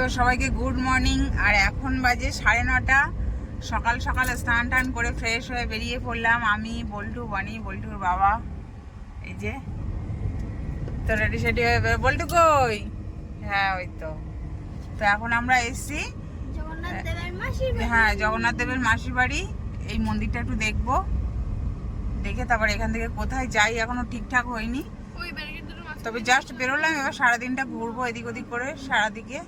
তো সবাইকে good morning. আর এখন বাজে সাড়ে নটা। সকাল সকাল স্নান টান করে ফ্রেশ হয়ে বেরিয়ে পড়লাম। আমি বল্টু বানি বল্টুর বাবা। এই যে। তো রেডি সেডি হয়ে বল্টু কই? হ্যাঁ ওই তো। তো এখন আমরা এসছি। হ্যাঁ জগন্নাথ দেবের মাসির বাড়ি। এই মন্দিরটা একটু দেখব। দেখে তারপর এখান থেকে কোথায় যাই এখনও ঠিকঠাক হয়নি। তবে জাস্ট বেরোলাম এবার সারাদিনটা ঘুরবো এদিক ওদিক করে সারাদিকে।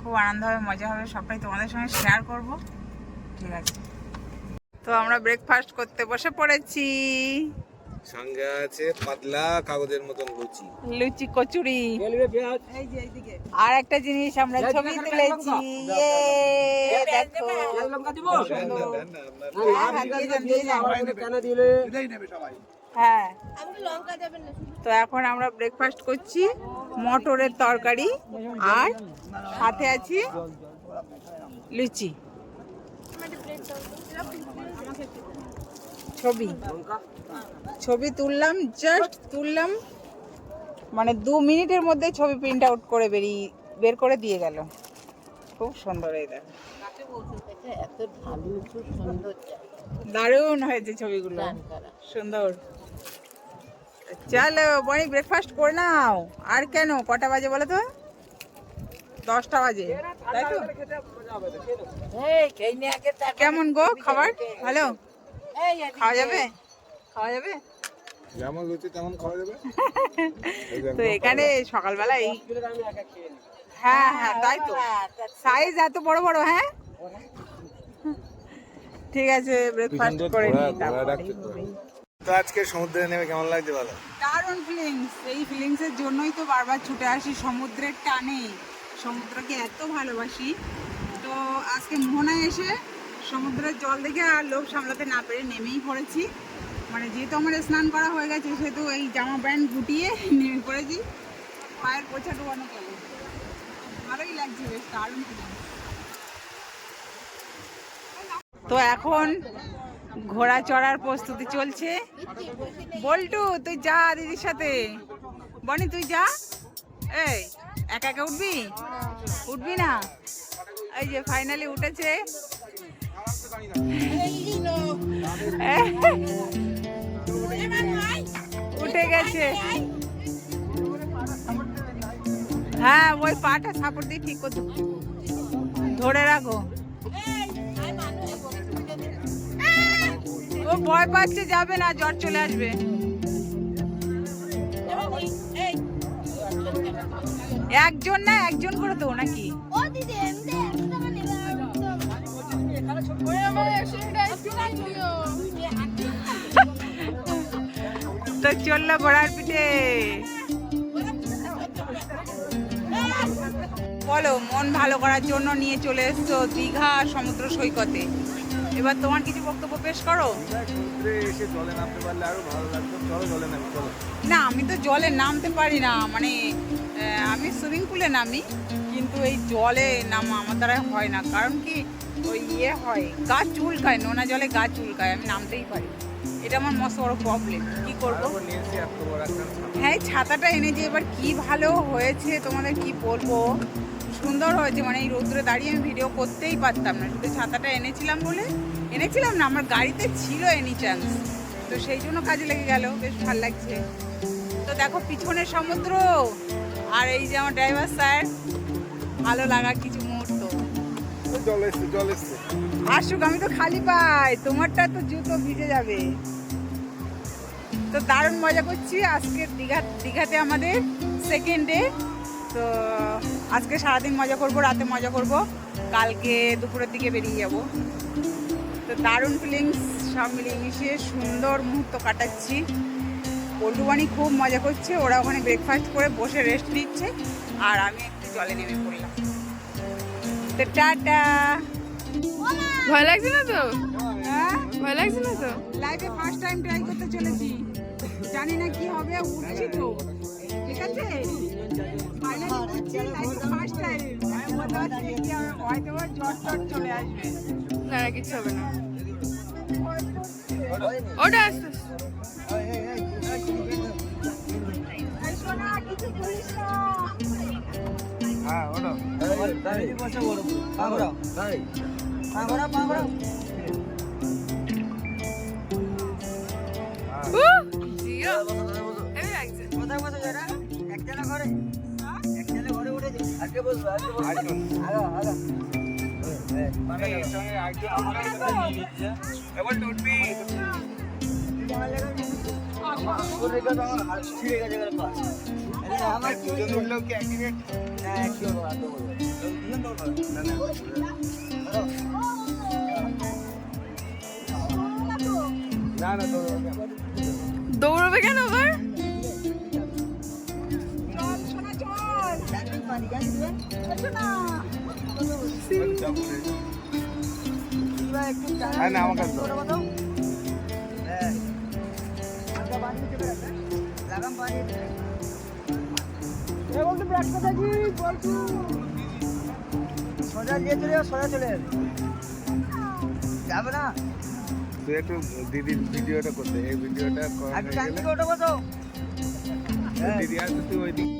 খুব আনন্দ হবে মজা হবে সবটাই তোমাদের সঙ্গে শেয়ার করব ঠিক আছে তো আমরা ব্রেকফাস্ট করতে বসে পড়েছি সঙ্গে আছে পাতলা কাগজের মতন লুচি লুচি কচুরি আর একটা জিনিস আমরা ছবি তুলেছি ইয়ে, দেখো হ্যাঁ, তো এখন আমরা ব্রেকফাস্ট করছি মটরের তরকারি আর সাথে আছি লুচি। ছবি। ছবি তুললাম জাস্ট তুললাম মানে দু মিনিটের মধ্যে ছবি প্রিন্ট আউট করে বেরিয়ে বের করে দিয়ে গেল। খুব সুন্দর এই দেখো। দারুণ হয়েছে ছবিগুলো। সুন্দর। চলো বনি ব্রেকফাস্ট করে নাও। আর কেন? কটা বাজে বলো তো? দশটা বাজে। তাই তো? কেমন গো খাবার? ভালো? খাওয়া যাবে? খাওয়া যাবে? যেমন লুচি তেমন খাওয়া যাবে। তো এখানে সকালবেলা এই হ্যাঁ হ্যাঁ তাই তো। সাইজ এত বড় বড় হ্যাঁ? ঠিক আছে ব্রেকফাস্ট করে নিই। তো আজকে সমুদ্রে নেমে কেমন লাগছে বলো? দারুণ ফিলিংস এই ফিলিংসের জন্যই তো বারবার ছুটে আসি সমুদ্রের টানে। সমুদ্রকে এত ভালোবাসি। তো আজকে মোহনায় এসে সমুদ্রের জল দেখে আর লোভ সামলাতে না পেরে নেমেই পড়েছি। মানে যেহেতু আমার স্নান করা হয়ে গেছে, সেহেতু এই জামা প্যান্ট গুটিয়ে নেমে পড়েছি। পায়ের পোছা ডোবানো কেমন? ভালোই লাগছে বেশ, দারুণ। তো এখন ঘোড়া চড়ার প্রস্তুতি চলছে। বল্টু, তুই যা দিদির সাথে। বনি, তুই যা। এই, একা একা উঠবি? উঠবি না? এই যে ফাইনালি উঠেছে। উঠে গেছে। হ্যাঁ ওই পাটা সাপোর্ট দিয়ে ঠিক করতে ধরে রাখো। ও ভয় পাচ্ছে যাবে না জ্বর চলে আসবে। একজন না একজন করে দেবো নাকি? তো চলল ঘোড়ার পিঠে। বলো মন ভালো করার জন্য নিয়ে চলে এসছো দীঘা সমুদ্র সৈকতে। এবার তোমার কিছু বক্তব্য পেশ করো? এসে জলে নামতে পারলে আরও ভালো লাগতো। চলো জলে নামি চলো। না আমি তো জলে নামতে পারি না মানে আমি সুইমিং পুলে নামি কিন্তু এই জলে নামা আমার দ্বারা হয় না। কারণ কি? ওই ইয়ে হয় গা চুলকায় নোনা জলে গা চুলকায় আমি নামতেই পারি। এটা আমার মস্ত বড় প্রবলেম কি করব। হ্যাঁ ছাতাটা এনেছি এবার কি ভালো হয়েছে তোমাদের কি বলব? সুন্দর হয়েছে মানে এই রৌদ্রে দাঁড়িয়ে আমি ভিডিও করতেই পারতাম না। শুধু ছাতাটা এনেছিলাম বলে এনেছিলাম না আমার গাড়িতে ছিল এনি চান্স তো সেই জন্য কাজে লেগে গেল বেশ ভালো লাগছে। তো দেখো পিছনের সমুদ্র আর এই যে আমার ড্রাইভার স্যার ভালো লাগা কিছু মুহূর্ত। আসুক আমি তো খালি পাই তোমারটা তো জুতো ভিজে যাবে। তো দারুণ মজা করছি আজকে দীঘা দীঘাতে আমাদের সেকেন্ড ডে তো আজকে সারাদিন মজা করব রাতে মজা করব। কালকে দুপুরের দিকে বেরিয়ে যাব। তো দারুণ ফিলিংস সব মিলিয়ে মিশিয়ে সুন্দর মুহূর্ত কাটাচ্ছি। পল্টুবানি খুব মজা করছে ওরা ওখানে ব্রেকফাস্ট করে বসে রেস্ট নিচ্ছে আর আমি একটু জলে নেমে পড়লাম। তো টাটা। ভয় লাগছে না তো? হ্যাঁ? ভয় লাগছে না তো? লাইফে ফার্স্ট টাইম ট্রাই করতে চলেছি। জানি না কি হবে উঠছি তো। ঠিক আছে? ফাইনালি উঠছি লাইফে ফার্স্ট টাইম আমি বলতে পারছি কি হয়তো জ্বর চলে আসবে। না না কিছু হবে না। ওটা আস্তে। এই সোনা কিছু বলিস না দুজন কি না না দৌড়বে কেন আবার। সোজা চলে যাবে না তুই একটু দিদির ভিডিওটা করতে এই ভিডিওটা দিদি আসবে তুই ওই দিক।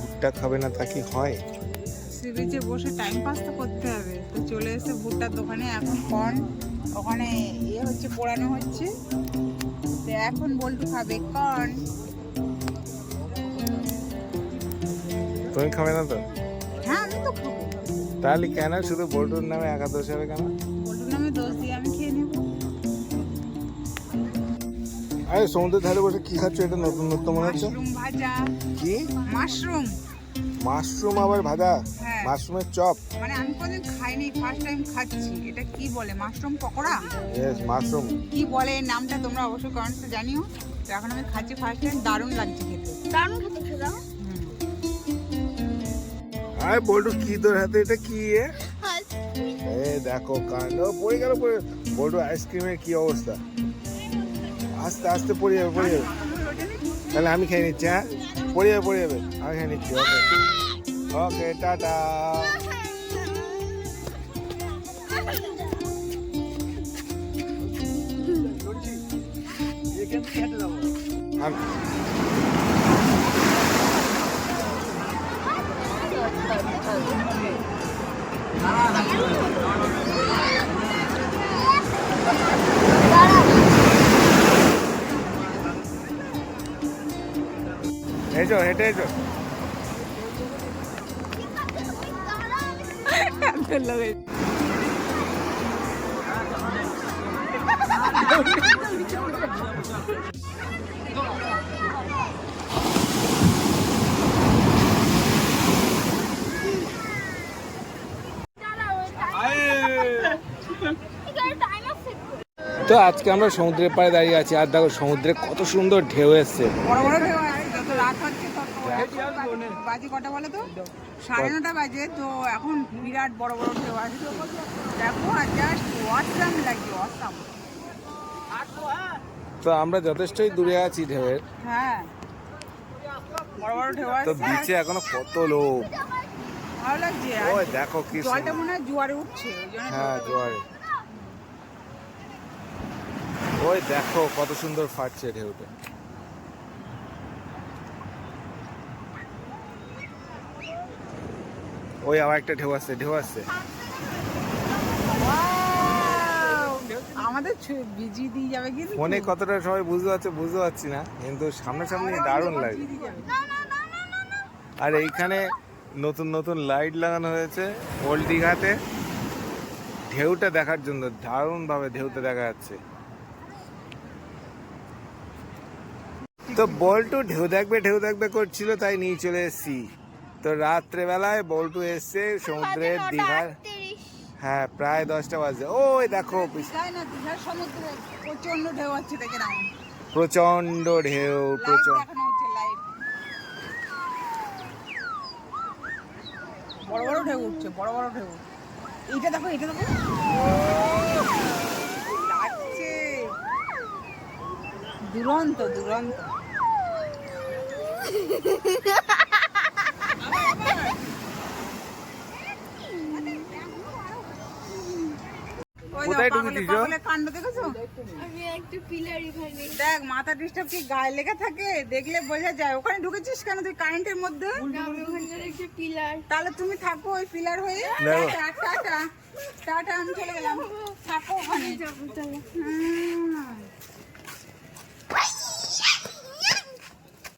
ভুট্টা খাবে না তা কি হয়? সি বিচে বসে টাইম পাস তো করতে হবে। তো চলে এসে ভুট্টার দোকানে এখন কর্ন ওখানে ইয়ে হচ্ছে পোড়ানো হচ্ছে। তো এখন বল্টু খাবে কর্ন তুমি খাবে না তো? হ্যাঁ আমি তো খাব। তাহলে কেন? শুধু বল্টুর নামে একাদশ হবে কেন? বল্টুর নামে দোষ দিয়ে আমি খেয়ে নেব। আরে সমুদ্রের ধারে বসে কি খাচ্ছ? এটা নতুন নতুন মনে হচ্ছে। মাশরুম ভাজা। কি? মাশরুম। মাশরুম আবার ভাজা? হ্যাঁ। মাশরুমের চপ? মানে আমি কোনদিন খাইনি ফার্স্ট টাইম খাচ্ছি। এটা কি বলে? মাশরুম পকোড়া? Yes mushroom. কি বলে এর নামটা তোমরা অবশ্যই কমেন্টসে জানিও। তো এখন আমি খাচ্ছি ফার্স্ট টাইম দারুণ লাগছে খেতে। দারুণ খেতে খেলাম। আরে বল্টু কি তোর হাতে? এটা কি এ? দেখো কাণ্ড। পড়ে গেল পড়ে বল্টু আইসক্রিমের কি অবস্থা? আস্তে আস্তে পড়ে যাবে পড়ে যাবে। তাহলে আমি খেয়ে নিচ্ছি হ্যাঁ? পড়ে যাবে পড়ে যাবে। আমি খেয়ে নিচ্ছি, ওকে। ওকে, টাটা। আমি এসো হেঁটে এসো। তো আজকে আমরা সমুদ্রের পাড়ে দাঁড়িয়ে আছি আর দেখো সমুদ্রে কত সুন্দর ঢেউ এসছে বড় বড় ঢেউ আসছে যত রাত হচ্ছে তত বাজে কটা বলে তো? সাড়ে নটা বাজে তো এখন বিরাট বড় বড় ঢেউ আসছে দেখো আর জাস্ট অসাম লাগছে অসাম তো আমরা যথেষ্টই দূরে আছি ঢেউয়ের। হ্যাঁ। বড় বড় ঢেউ তো বিচে এখনও কত লোক? ভালো লাগছে। ওই দেখো কি জলটা মনে হয় জোয়ারে উঠছে হ্যাঁ জোয়ারে। ওই দেখো কত সুন্দর ফাটছে ঢেউটা। ওই আবার একটা ঢেউ আছে ঢেউ আসছে আমাদের বিজি দিয়ে যাবে কিন্তু। ফোনে কতটা সবাই বুঝতে পারছে বুঝতে পারছি না কিন্তু সামনাসামনি দারুণ লাগে। আর এইখানে নতুন নতুন লাইট লাগানো হয়েছে ওল্ড দীঘাতে। ঢেউটা দেখার জন্য দারুণ ভাবে ঢেউটা দেখা যাচ্ছে। তো বল্টু ঢেউ দেখবে ঢেউ দেখবে করছিল তাই নিয়ে চলে এসেছি। তো রাত্রেবেলায় বল্টু এসছে সমুদ্রের দীঘার হ্যাঁ প্রায় দশটা বাজে। ওই দেখো প্রচণ্ড ঢেউ হচ্ছে দেখে প্রচণ্ড ঢেউ প্রচণ্ড দেখানো হচ্ছে লাইভ বড় বড় ঢেউ উঠছে বড় বড় ঢেউ। এইটা দেখো এটা দেখো। লাগছে। দুরন্ত দুরন্ত। কোথায় পাগলের- দিছো কাণ্ড দেখেছ? আমি একটু পিলার এখানে। দেখ মাথা ডিস্টার্ব কি গায়ে লেগে থাকে? দেখলে বোঝা যায়। ওখানে ঢুকেছিস কেন তুই কারেন্টের মধ্যে? একটু পিলার তাহলে তুমি থাকো ওই পিলার হয়ে। টাটা টাটা টাটা আমি চলে গেলাম। থাকো ওখানে। যাব চলো। হুম।